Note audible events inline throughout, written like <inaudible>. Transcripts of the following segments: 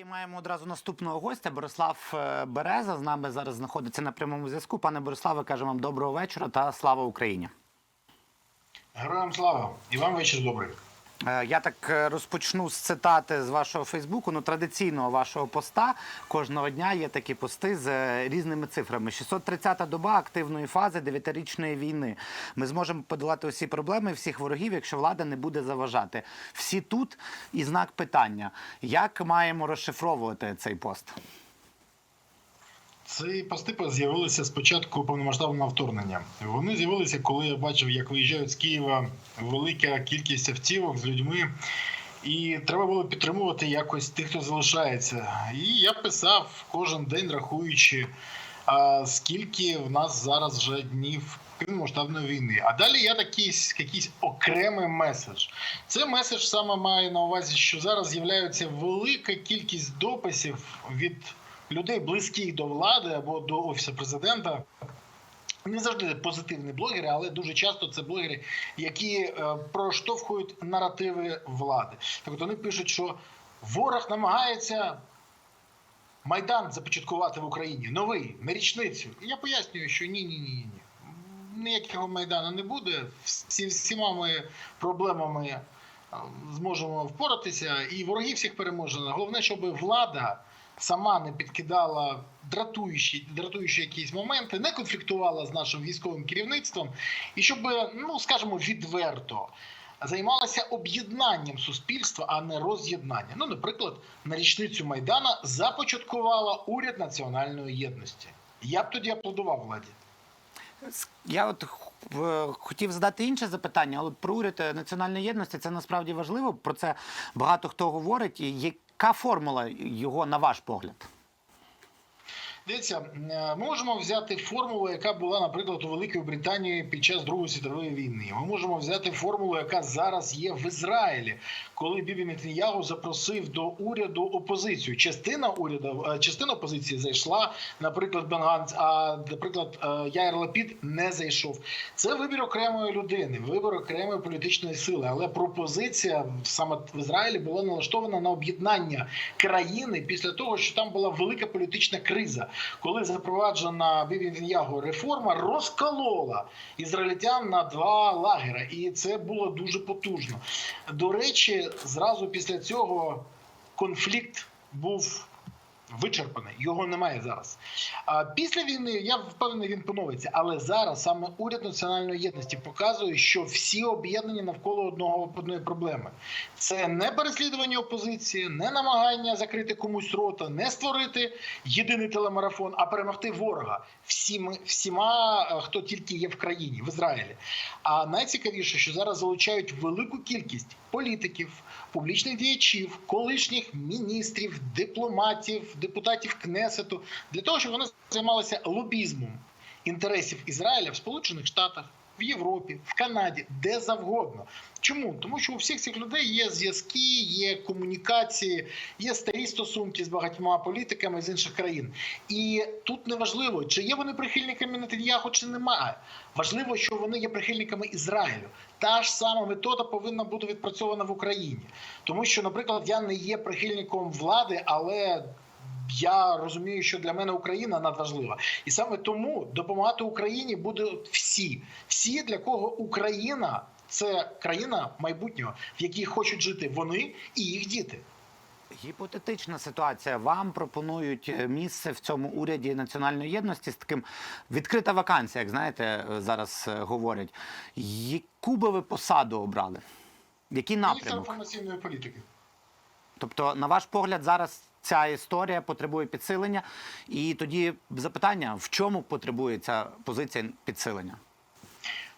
студії маємо одразу наступного гостя. Борислав е, Береза з нами зараз знаходиться на прямому зв'язку. Пане Бориславе, кажемо вам доброго вечора та слава Україні. Героям слава і вам вечір добрий. Е, Я так е, розпочну з цитати з вашого Фейсбуку. Ну, традиційного вашого поста кожного дня є такі пости з е, різними цифрами. 630-та доба активної фази дев'ятирічної війни. Ми зможемо подолати усі проблеми всіх ворогів, якщо влада не буде заважати. Всі тут і знак питання: як маємо розшифровувати цей пост? Ці пости з'явилися спочатку повномасштабного вторгнення. Вони з'явилися, коли я бачив, як виїжджають з Києва велика кількість автівок з людьми. І треба було підтримувати якось тих, хто залишається. І я писав кожен день, рахуючи, скільки в нас зараз вже днів повномасштабної війни. А далі я такий якийсь окремий меседж. Це меседж саме має на увазі, що зараз з'являється велика кількість дописів від людей, близьких до влади або до офісу президента. Не завжди позитивні блогери, але дуже часто це блогери, які е, проштовхують наративи влади. Так от вони пишуть, що ворог намагається майдан започаткувати в Україні новий на річницю. І я пояснюю, що ні, ні, ні, ні. Ніякого майдану не буде. Всі всіма ми проблемами е, зможемо впоратися, і ворогів всіх переможено. Головне, щоб влада сама не підкидала дратуючі, дратуючі якісь моменти, не конфліктувала з нашим військовим керівництвом, і щоб, ну скажімо, відверто займалася об'єднанням суспільства, а не роз'єднанням. Ну, наприклад, на річницю майдана започаткувала уряд національної єдності. Я б тоді аплодував владі. Я от хотів задати інше запитання, але про уряд е, національної єдності це насправді важливо. Про це багато хто говорить. І Яка формула його на ваш погляд? Дивіться, е, ми можемо взяти формулу, яка була, наприклад, у Великій Британії під час Другої світової війни. Ми можемо взяти формулу, яка зараз є в Ізраїлі, коли Бібі Нетаньягу запросив до уряду опозицію. Частина уряду, е, частина опозиції зайшла, наприклад, Бен Ганц, а наприклад, е, Яїр Лапід не зайшов. Це вибір окремої людини, вибір окремої політичної сили. Але пропозиція саме в Ізраїлі була налаштована на об'єднання країни після того, що там була велика політична криза, коли запроваджена Бібі Нетаньягу реформа розколола ізраїльтян на два лагера, і це було дуже потужно. До речі, зразу після цього конфлікт був. Вичерпаний, його немає зараз. А після війни я впевнений, він поновиться. Але зараз саме уряд національної єдності показує, що всі об'єднані навколо одного одної проблеми. Це не переслідування опозиції, не намагання закрити комусь рота, не створити єдиний телемарафон, а перемогти ворога всіми, всіма, е, хто тільки є в країні, в Ізраїлі. А найцікавіше, що зараз залучають велику кількість політиків, публічних діячів, колишніх міністрів, дипломатів, депутатів Кнесету для того, щоб вони займалися лобізмом інтересів Ізраїля в Сполучених Штатах. В Європі, в Канаді, де завгодно. Чому? Тому що у всіх цих людей є зв'язки, є комунікації, є старі стосунки з багатьма політиками з інших країн. І тут не важливо, чи є вони прихильниками Нетаньяху, чи немає. Важливо, що вони є прихильниками Ізраїлю. Та ж сама метода повинна бути відпрацьована в Україні. Тому що, наприклад, я не є прихильником влади, але я розумію, що для мене Україна надважлива, і саме тому допомагати Україні будуть всі, всі для кого Україна це країна майбутнього, в якій хочуть жити вони і їх діти. Гіпотетична ситуація. Вам пропонують е, місце в цьому уряді національної єдності з таким відкрита вакансія, як знаєте, е, зараз е, говорять. Яку би ви посаду обрали? Який Міністр напрямок? інформаційної політики. Тобто, на ваш погляд, зараз ця історія потребує підсилення. І тоді запитання: в чому потребує ця позиція підсилення?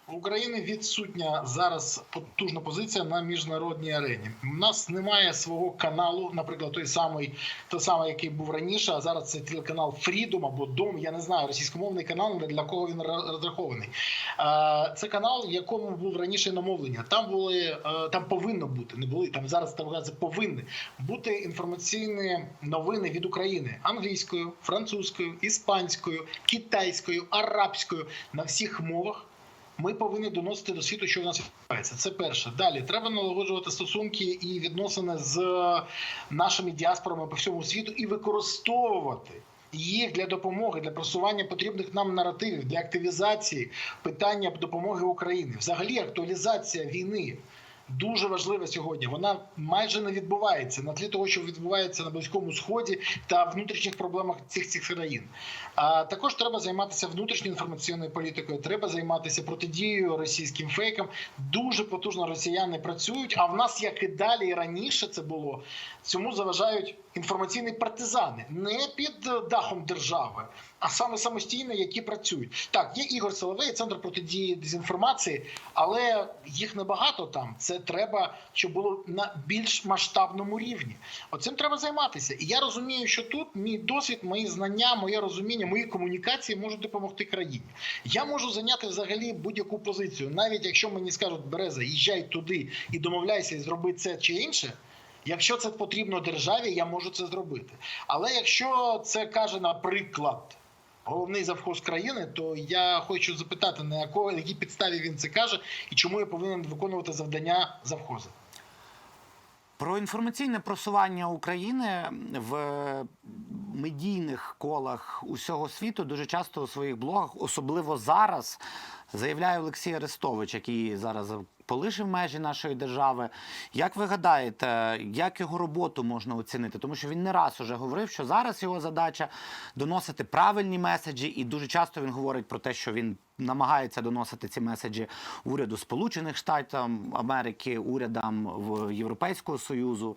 У України відсутня зараз потужна позиція на міжнародній арені. У нас немає свого каналу, наприклад, той самий, той самий, який був раніше. А зараз це телеканал Freedom або Дом. Я не знаю, російськомовний канал для кого він розрахований. Це канал, якому був раніше намовлення. Там були е, там повинно бути, не були там. Зараз там повинні бути інформаційні новини від України англійською, французькою, іспанською, китайською, арабською на всіх мовах Ми повинні доносити до світу, що в нас відбувається. Це перше. Далі треба налагоджувати стосунки і відносини з нашими діаспорами по всьому світу і використовувати. Їх для допомоги, для просування потрібних нам наративів, для активізації питання допомоги Україні. Взагалі, актуалізація війни дуже важлива сьогодні. Вона майже не відбувається на тлі того, що відбувається на близькому сході та внутрішніх проблемах цих цих країн. А також треба займатися внутрішньою інформаційною політикою. Треба займатися протидією російським фейкам. Дуже потужно росіяни працюють. А в нас, як і далі, і раніше це було, цьому заважають інформаційні партизани не під дахом держави, а саме самостійно, які працюють. Так, є Ігор Соловей, центр протидії дезінформації, але їх небагато там. Це треба, щоб було на більш масштабному рівні. Оцим треба займатися. І я розумію, що тут мій досвід, мої знання, моє розуміння, мої комунікації можуть допомогти країні. Я можу зайняти взагалі будь-яку позицію, навіть якщо мені скажуть, Береза, їжджай туди і домовляйся і зроби це чи інше. Якщо це потрібно державі, я можу це зробити. Але якщо це каже, наприклад, головний завхоз країни, то я хочу запитати, на якої якій підставі він це каже і чому я повинен виконувати завдання завхоза. Про інформаційне просування України в медійних колах усього світу дуже часто у своїх блогах, особливо зараз, заявляє Олексій Арестович, який зараз полишив межі нашої держави. Як ви гадаєте, як його роботу можна оцінити? Тому що він не раз уже говорив, що зараз його задача доносити правильні меседжі, і дуже часто він говорить про те, що він намагається доносити ці меседжі уряду Сполучених Штатів Америки, урядам в Європейського Союзу.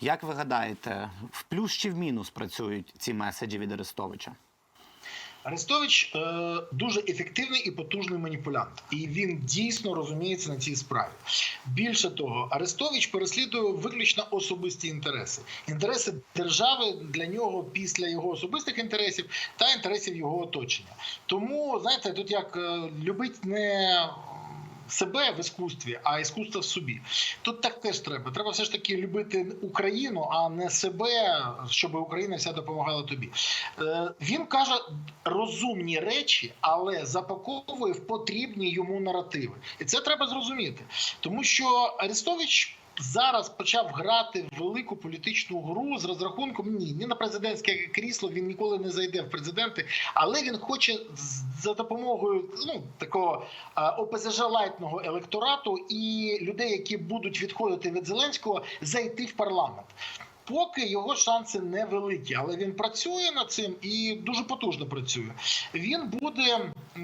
Як ви гадаєте, в плюс чи в мінус працюють ці меседжі від Арестовича? Арестович е, дуже ефективний і потужний маніпулянт, і він дійсно розуміється на цій справі. Більше того, Арестович переслідує виключно особисті інтереси. Інтереси держави для нього після його особистих інтересів та інтересів його оточення. Тому знаєте, тут як е, любить не себе в іскусстві, а іскусство в собі. Тут так теж треба. Треба все ж таки любити Україну, а не себе, щоб Україна вся допомагала тобі. Е, Він каже розумні речі, але запаковує в потрібні йому наративи. І це треба зрозуміти, тому що Арестович. Зараз почав грати в велику політичну гру з розрахунком ні, ні на президентське крісло він ніколи не зайде в президенти, але він хоче за допомогою ну такого ОПЗЖ лайтного електорату і людей, які будуть відходити від Зеленського, зайти в парламент. Поки його шанси невеликі, але він працює над цим і дуже потужно працює. Він буде е,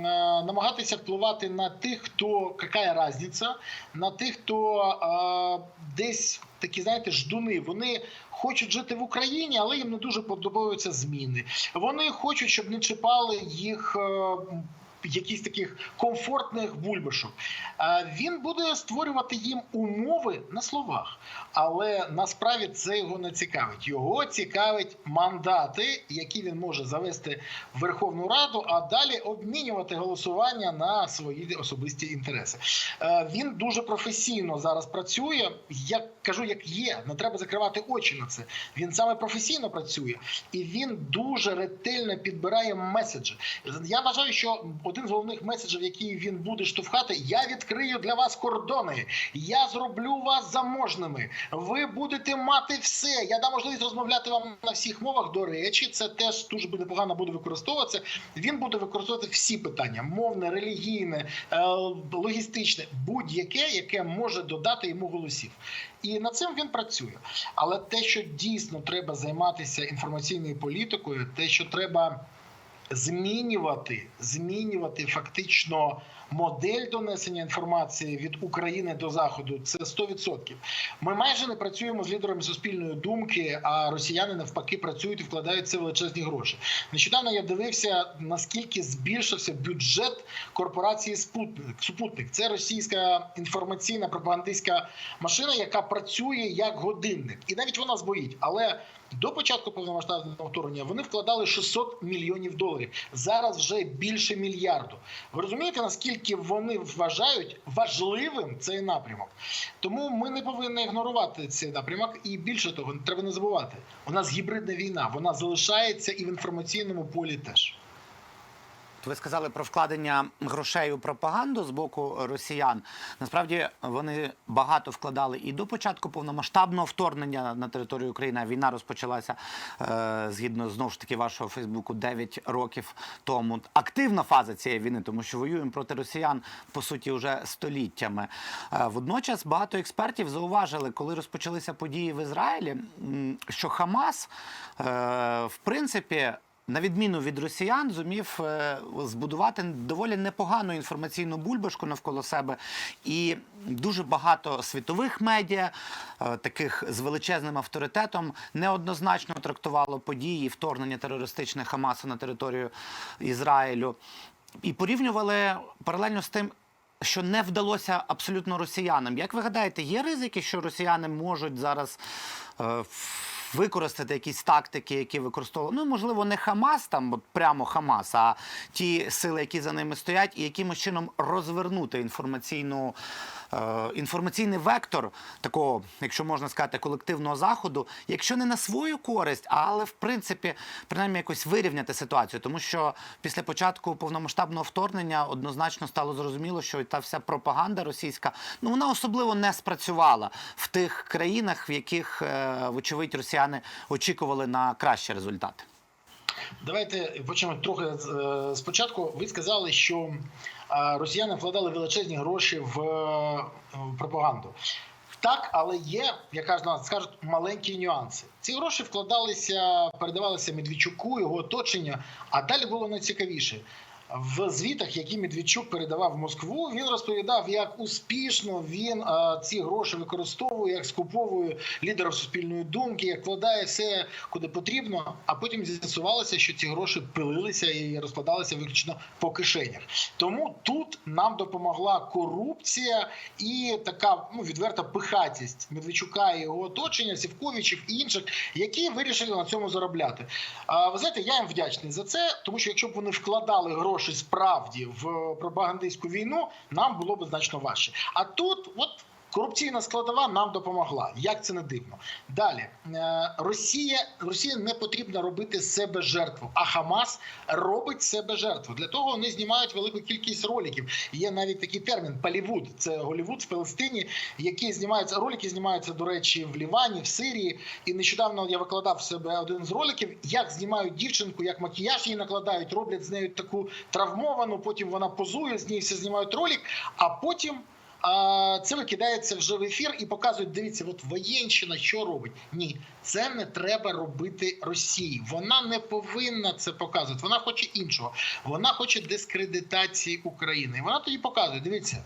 намагатися впливати на тих, хто яка різниця, на тих, хто е, десь такі, знаєте, ждуни. Вони хочуть жити в Україні, але їм не дуже подобаються зміни. Вони хочуть, щоб не чіпали їх. е, Якісь таких комфортних бульбашок. Він буде створювати їм умови на словах, але насправді це його не цікавить. Його цікавить мандати, які він може завести в Верховну Раду, а далі обмінювати голосування на свої особисті інтереси. Він дуже професійно зараз працює. Я кажу, як є, не треба закривати очі на це. Він саме професійно працює і він дуже ретельно підбирає меседжі. Я вважаю, що один з головних меседжів, який він буде штовхати, я відкрию для вас кордони, я зроблю вас заможними. Ви будете мати все. Я дам можливість розмовляти вам на всіх мовах. До речі, це теж дуже буде погано буде використовуватися. Він буде використовувати всі питання: мовне, релігійне, е, логістичне, будь-яке, яке може додати йому голосів. І над цим він працює. Але те, що дійсно треба займатися інформаційною політикою, те, що треба змінювати, змінювати фактично модель донесення інформації від України до Заходу, це 100%. Ми майже не працюємо з лідерами суспільної думки, а росіяни навпаки працюють і вкладають це величезні гроші. Нещодавно я дивився, наскільки збільшився бюджет корпорації Спутник. Супутник це російська інформаційна пропагандистська машина, яка працює як годинник, і навіть вона збоїть. Але до початку повномасштабного вторгнення вони вкладали 600 мільйонів доларів. Зараз вже більше мільярду. Ви розумієте, наскільки вони вважають важливим цей напрямок? Тому ми не повинні ігнорувати цей напрямок. І більше того, треба не забувати. У нас гібридна війна, вона залишається і в інформаційному полі теж. Ви сказали про вкладення грошей у пропаганду з боку росіян. Насправді вони багато вкладали і до початку повномасштабного вторгнення на територію України. Війна розпочалася е, згідно знову ж таки вашого Фейсбуку 9 років тому. Активна фаза цієї війни, тому що воюємо проти росіян по суті вже століттями. Е, водночас багато експертів зауважили, коли розпочалися події в Ізраїлі, що Хамас е, в принципі на відміну від росіян, зумів е, збудувати доволі непогану інформаційну бульбашку навколо себе, і дуже багато світових медіа, е, таких з величезним авторитетом, неоднозначно трактувало події вторгнення терористичних Хамасу на територію Ізраїлю, і порівнювали паралельно з тим. Що не вдалося абсолютно росіянам. Як ви гадаєте, є ризики, що росіяни можуть зараз е, використати якісь тактики, які використовували, ну можливо, не Хамас, там от прямо Хамас, а ті сили, які за ними стоять, і якимось чином розвернути інформаційну. Е, Інформаційний вектор такого, якщо можна сказати, колективного заходу, якщо не на свою користь, але в принципі принаймні якось вирівняти ситуацію, тому що після початку повномасштабного вторгнення однозначно стало зрозуміло, що та вся пропаганда російська, ну вона особливо не спрацювала в тих країнах, в яких, е, вочевидь, росіяни очікували на кращі результати. Давайте почнемо трохи е, спочатку. Ви сказали, що е, росіяни вкладали величезні гроші в е, пропаганду. Так, але є, як кажуть, скажуть, маленькі нюанси. Ці гроші вкладалися, передавалися Медведчуку, його оточення, а далі було найцікавіше. В звітах, які Медведчук передавав в Москву, він розповідав, як успішно він ці гроші використовує, як скуповує лідерів суспільної думки, як вкладає все куди потрібно. А потім з'ясувалося, що ці гроші пилилися і розкладалися виключно по кишенях. Тому тут нам допомогла корупція і така ну відверта пихатість Медведчука і його оточення, Сівковичів і інших, які вирішили на цьому заробляти. А ви знаєте, я їм вдячний за це, тому що якщо б вони вкладали гроші справді в пропагандистську війну, нам було б значно важче. А тут, от. Корупційна складова нам допомогла. Як це не дивно? Далі Е, Росія Росія не потрібно робити себе жертву, а Хамас робить себе жертву. Для того вони знімають велику кількість роликів. Є навіть такий термін Полівуд. Це Голівуд в Палестині, які знімаються ролики, знімаються до речі в Лівані, в Сирії. І нещодавно я викладав в себе один з роликів, як знімають дівчинку, як макіяж її накладають, роблять з нею таку травмовану. Потім вона позує з неї все знімають ролик, а потім. Це викидається вже в ефір і показують, дивіться, от воєнщина що робить. Ні, це не треба робити Росії. Вона не повинна це показувати. Вона хоче іншого. Вона хоче дискредитації України. І вона тоді показує: дивіться,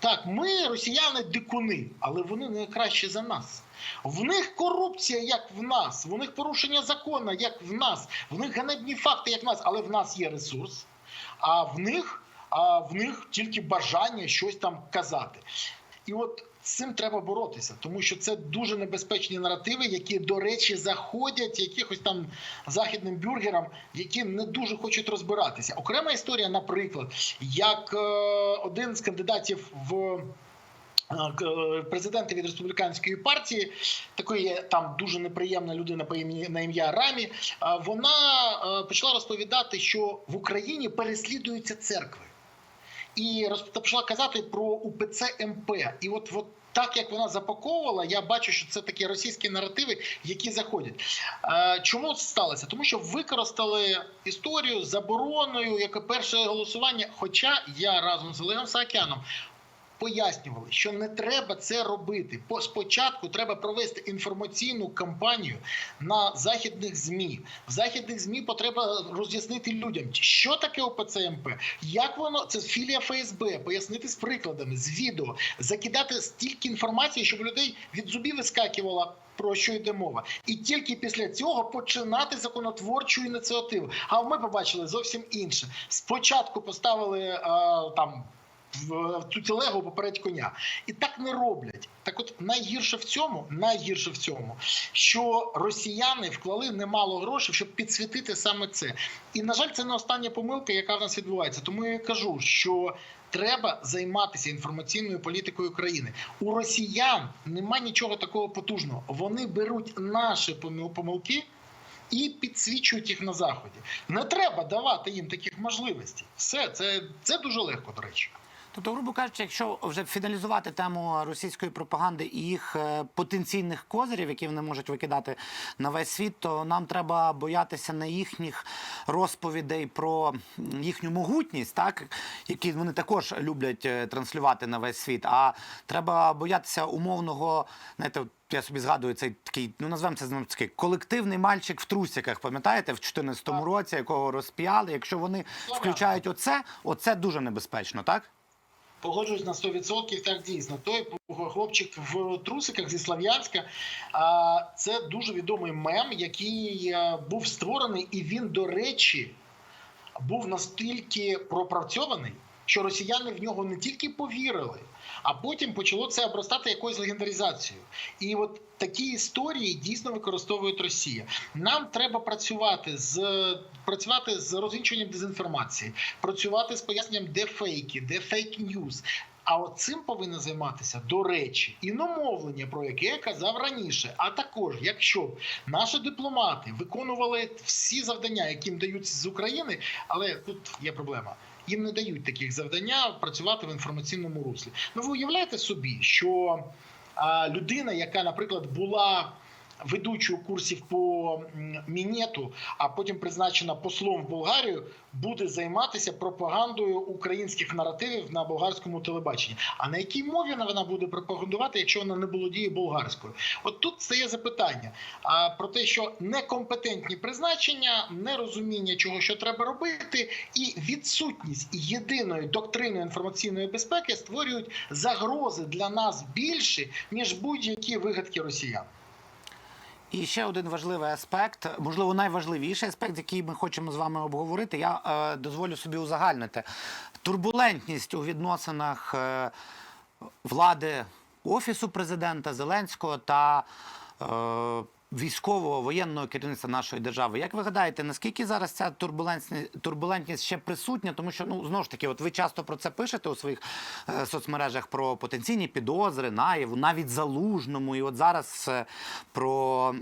так, ми росіяни дикуни, але вони не краще за нас. В них корупція, як в нас, в них порушення закону, як в нас, в них ганебні факти, як в нас, але в нас є ресурс, а в них а в них тільки бажання щось там казати. І от з цим треба боротися, тому що це дуже небезпечні наративи, які, до речі, заходять якихось там західним бюргерам, які не дуже хочуть розбиратися. Окрема історія, наприклад, як е, один з кандидатів в. е, Президенти від республіканської партії, такої там дуже неприємна людина по ім'я на ім'я Рамі. Вона е, почала розповідати, що в Україні переслідуються церкви і розпочала казати про УПЦ МП. І от, от так як вона запаковувала, я бачу, що це такі російські наративи, які заходять. Чому сталося? Тому що використали історію забороною, як перше голосування. Хоча я разом з Олегом Саакяном пояснювали, що не треба це робити. Спочатку треба провести інформаційну кампанію на західних змі. В західних змі потреба роз'яснити людям, що таке ОПЦ МП, як воно це філія ФСБ, пояснити з прикладами, з відео, закидати стільки інформації, щоб людей від зубів вискакувала. Про що йде мова, і тільки після цього починати законотворчу ініціативу. А ми побачили зовсім інше. Спочатку поставили е, там в цю телегу попередь коня. І так не роблять. Так от найгірше в цьому, найгірше в цьому, що росіяни вклали немало грошей, щоб підсвітити саме це. І, на жаль, це не остання помилка, яка в нас відбувається. Тому я кажу, що треба займатися інформаційною політикою країни. У росіян нема нічого такого потужного. Вони беруть наші помилки і підсвічують їх на заході. Не треба давати їм таких можливостей. Все це, це дуже легко, до речі. Тобто, грубо кажучи, якщо вже фіналізувати тему російської пропаганди і їх е, потенційних козирів, які вони можуть викидати на весь світ, то нам треба боятися не їхніх розповідей про їхню могутність, так які вони також люблять е, транслювати на весь світ. А треба боятися умовного, знаєте. Я собі згадую цей такий, ну назвемо це знову такий колективний мальчик в трусиках. Пам'ятаєте, в 2014 році, якого розп'яли. Якщо вони включають оце, оце дуже небезпечно, так? Погоджуюсь на 100%, так дійсно. Той хлопчик в трусиках зі Слов'янська. Це дуже відомий мем, який е, був створений, і він, до речі, був настільки пропрацьований, що росіяни в нього не тільки повірили, а потім почало це обростати якоюсь легендаризацією. І от такі історії дійсно використовують Росія. Нам треба працювати з працювати з розвінчуванням дезінформації, працювати з поясненням, де фейки, де фейк ньюз. А от цим повинно займатися, до речі, іномовлення, про яке я казав раніше. А також, якщо наші дипломати виконували всі завдання, які їм дають з України, але тут є проблема. Їм не дають таких завдання працювати в інформаційному руслі. Ну ви уявляєте собі, що людина, яка, наприклад, була ведучою курсів по мінету, а потім призначена послом в Болгарію, буде займатися пропагандою українських наративів на болгарському телебаченні. А на якій мові вона буде пропагандувати, якщо вона не володіє болгарською? От тут стає запитання а, про те, що некомпетентні призначення, нерозуміння чого що треба робити, і відсутність єдиної доктрини інформаційної безпеки створюють загрози для нас більші ніж будь-які вигадки росіян. І ще один важливий аспект, можливо, найважливіший аспект, який ми хочемо з вами обговорити. Я е, дозволю собі узагальнити турбулентність у відносинах е, влади офісу президента Зеленського та е, військового воєнного керівництва нашої держави. Як ви гадаєте, наскільки зараз ця турбулентність, ще присутня? Тому що ну знову ж таки, от ви часто про це пишете у своїх е, соцмережах про потенційні підозри, наяву, навіть залужному, і от зараз е, про.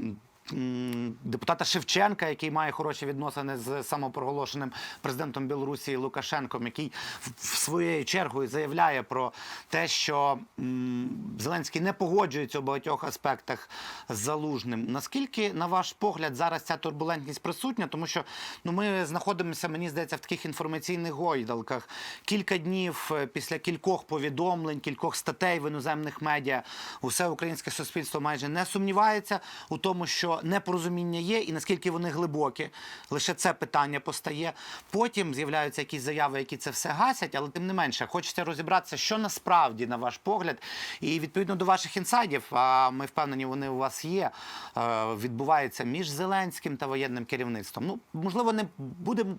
Депутата Шевченка, який має хороші відносини з самопроголошеним президентом Білорусі Лукашенком, який в- в своєю чергою заявляє про те, що Зеленський не погоджується у багатьох аспектах з залужним. Наскільки, на ваш погляд, зараз ця турбулентність присутня? Тому що ну ми знаходимося, мені здається, в таких інформаційних гойдалках. Кілька днів е, після кількох повідомлень, кількох статей в іноземних медіа, усе українське суспільство майже не сумнівається у тому, що непорозуміння є, і наскільки вони глибокі. Лише це питання постає. Потім з'являються якісь заяви, які це все гасять, але тим не менше, хочеться розібратися, що насправді, на ваш погляд, і відповідно до ваших інсайдів, а ми впевнені, вони у вас є. е, Відбувається між Зеленським та воєнним керівництвом. Ну, можливо, не будемо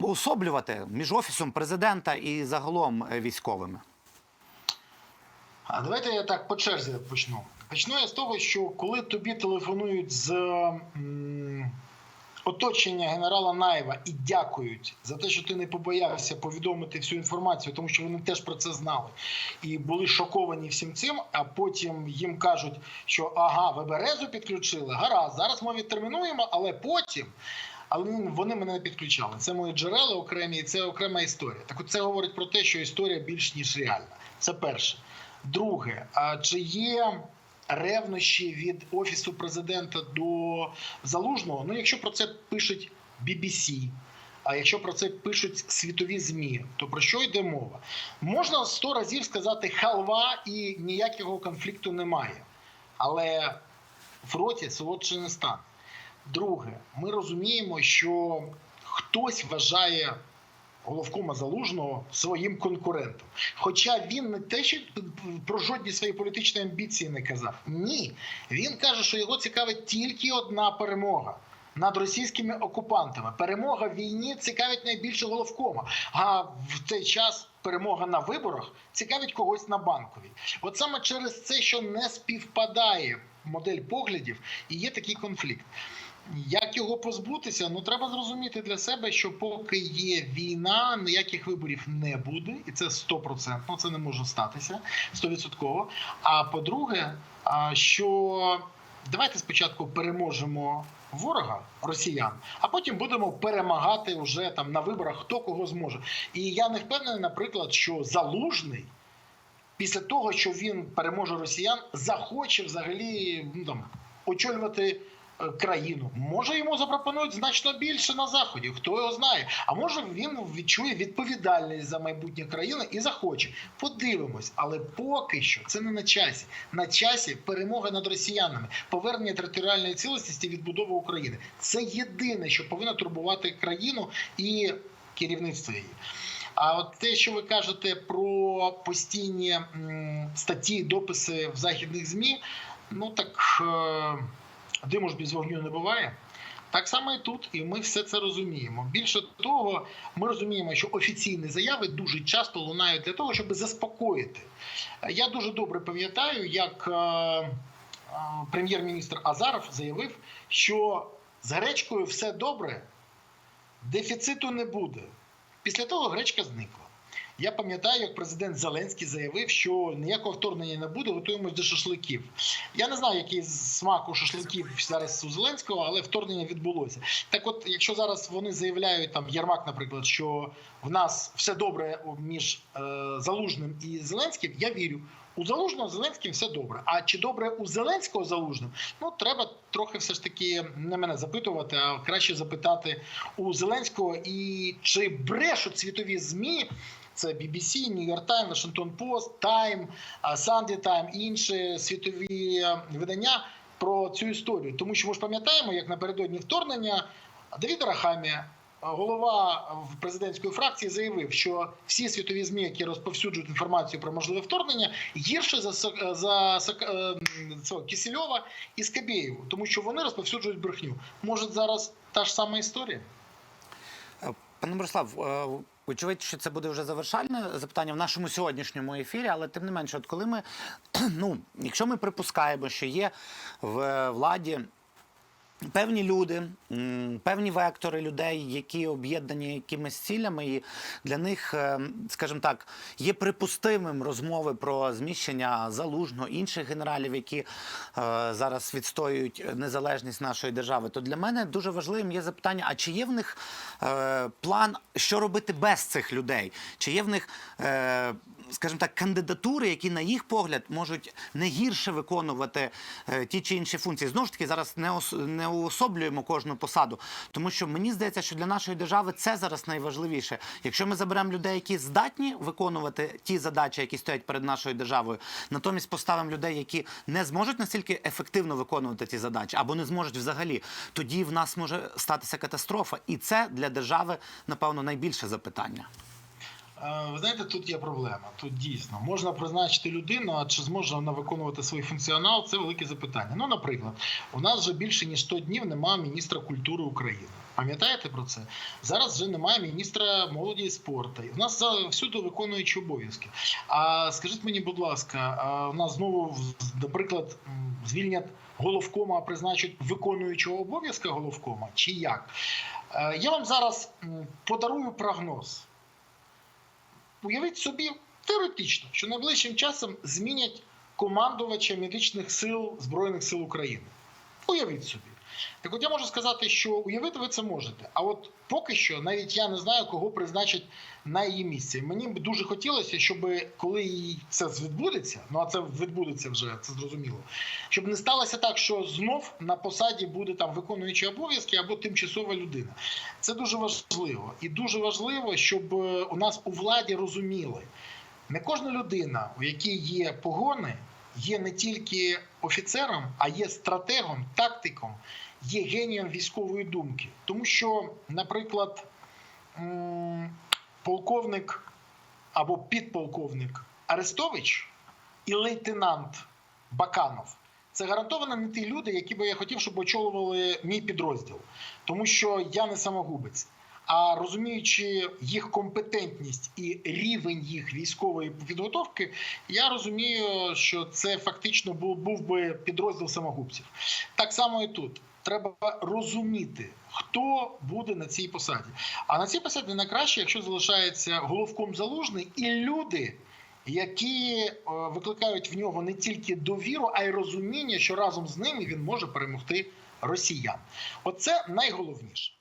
уособлювати між офісом президента і загалом е, військовими. А давайте я так по черзі почну. Почну я з того, що коли тобі телефонують з оточення генерала Наєва і дякують за те, що ти не побоявся повідомити всю інформацію, тому що вони теж про це знали і були шоковані всім цим. А потім їм кажуть, що ага, ви березу підключили, гаразд, зараз ми відтермінуємо, але потім. Але вони мене не підключали. Це мої джерела окремі, і це окрема історія. Так от це говорить про те, що історія більш ніж реальна. Це перше. Друге, а чи є ревнощі від офісу президента до залужного? Ну, якщо про це пишуть BBC, а якщо про це пишуть світові змі, то про що йде мова? Можна сто разів сказати халва і ніякого конфлікту немає, але в роті солодше не стане. Друге, ми розуміємо, що хтось вважає головкома залужного своїм конкурентом. Хоча він не те, що про жодні свої політичні амбіції не казав. Ні, він каже, що його цікавить тільки одна перемога. Над російськими окупантами перемога в війні цікавить найбільше головкома. А в цей час перемога на виборах цікавить когось на банковій. От саме через це, що не співпадає модель поглядів, і є такий конфлікт. Як його позбутися? Ну треба зрозуміти для себе, що поки є війна, ніяких виборів не буде, і це стопроцентно, це не може статися стовідсотково. А по-друге, що давайте спочатку переможемо ворога росіян, а потім будемо перемагати вже там на виборах, хто кого зможе. І я не впевнений, наприклад, що залужний. Після того, що він переможе росіян, захоче взагалі ну, там, очолювати е, країну. Може йому запропонують значно більше на заході, хто його знає. А може він відчує відповідальність за майбутнє країни і захоче. Подивимось, але поки що це не на часі. На часі перемога над росіянами, повернення територіальної цілісності, відбудова України. Це єдине, що повинно турбувати країну і керівництво її. А от те, що ви кажете про постійні статті, дописи в західних змі, ну так е, диму ж без вогню не буває. Так само і тут, і ми все це розуміємо. Більше того, ми розуміємо, що офіційні заяви дуже часто лунають для того, щоб заспокоїти. Я дуже добре пам'ятаю, як е, е, прем'єр-міністр Азаров заявив, що з гречкою все добре, дефіциту не буде. Після того гречка зникла. Я пам'ятаю, як президент Зеленський заявив, що ніякого вторгнення не буде, готуємось до шашликів. Я не знаю, який смак у шашликів зараз у Зеленського, але вторгнення відбулося. Так, от, якщо зараз вони заявляють там Ярмак, наприклад, що в нас все добре між е, Залужним і Зеленським, я вірю. У Залужного з Зеленським все добре. А чи добре у Зеленського з Залужним? Ну треба трохи все ж таки не мене запитувати, а краще запитати у Зеленського і чи брешуть світові змі. Це BBC, New York Times, Washington Post, Time, Sunday Time, інші світові е, видання про цю історію. Тому що ми ж пам'ятаємо, як напередодні вторгнення Давід Рахамі, голова президентської фракції, заявив, що всі світові змі, які розповсюджують інформацію про можливе вторгнення, гірше за за Сок- е, Кісельова і Скабєєву, тому що вони розповсюджують брехню. Може зараз та ж сама історія? Пане Мирослав, е, очевидь, що це буде вже завершальне запитання в нашому сьогоднішньому ефірі, але тим не менше, от коли ми, <clears throat> ну, якщо ми припускаємо, що є в владі Певні люди, певні вектори людей, які об'єднані якимись цілями, і для них, е, скажімо так, є припустимим розмови про зміщення залужного інших генералів, які е, зараз відстоюють незалежність нашої держави. То для мене дуже важливим є запитання: а чи є в них е, план, що робити без цих людей? Чи є в них скажімо так, кандидатури, які на їх погляд можуть не гірше виконувати е, ті чи інші функції. Знову ж таки, зараз не ос, не уособлюємо кожну посаду, тому що мені здається, що для нашої держави це зараз найважливіше. Якщо ми заберемо людей, які здатні виконувати ті задачі, які стоять перед нашою державою, натомість поставимо людей, які не зможуть настільки ефективно виконувати ці задачі або не зможуть взагалі, тоді в нас може статися катастрофа, і це для держави напевно найбільше запитання. Е, Ви знаєте, тут є проблема. Тут дійсно можна призначити людину, а чи зможе вона виконувати свій функціонал? Це велике запитання. Ну, наприклад, у нас вже більше ніж 100 днів немає міністра культури України. Пам'ятаєте про це? Зараз вже немає міністра молоді і спорту. У нас всюди виконуючі обов'язки. А скажіть мені, будь ласка, у нас знову, наприклад, звільнять головкома, а призначать виконуючого обов'язка головкома, чи як? Е, Я вам зараз подарую прогноз. Уявіть собі теоретично, що найближчим часом змінять командувача медичних сил Збройних сил України. Уявіть собі. Так от я можу сказати, що уявити ви це можете. А от поки що навіть я не знаю, кого призначать на її місце. Мені б дуже хотілося, щоб коли це відбудеться, ну а це відбудеться вже, це зрозуміло. Щоб не сталося так, що знов на посаді буде там виконуючий обов'язки або тимчасова людина. Це дуже важливо. І дуже важливо, щоб е, у нас у владі розуміли, не кожна людина, у якій є погони, є не тільки офіцером, а є стратегом, тактиком, є генієм військової думки. Тому що, наприклад, полковник або підполковник Арестович і лейтенант Баканов. Це гарантовано не ті люди, які би я хотів, щоб очолювали мій підрозділ, тому що я не самогубець. А розуміючи їх компетентність і рівень їх військової підготовки, я розумію, що це фактично був би підрозділ самогубців. Так само і тут. Треба розуміти, хто буде на цій посаді. А на цій посаді найкраще, якщо залишається головком залужний і люди, які е, викликають в нього не тільки довіру, а й розуміння, що разом з ними він може перемогти росіян. Оце найголовніше.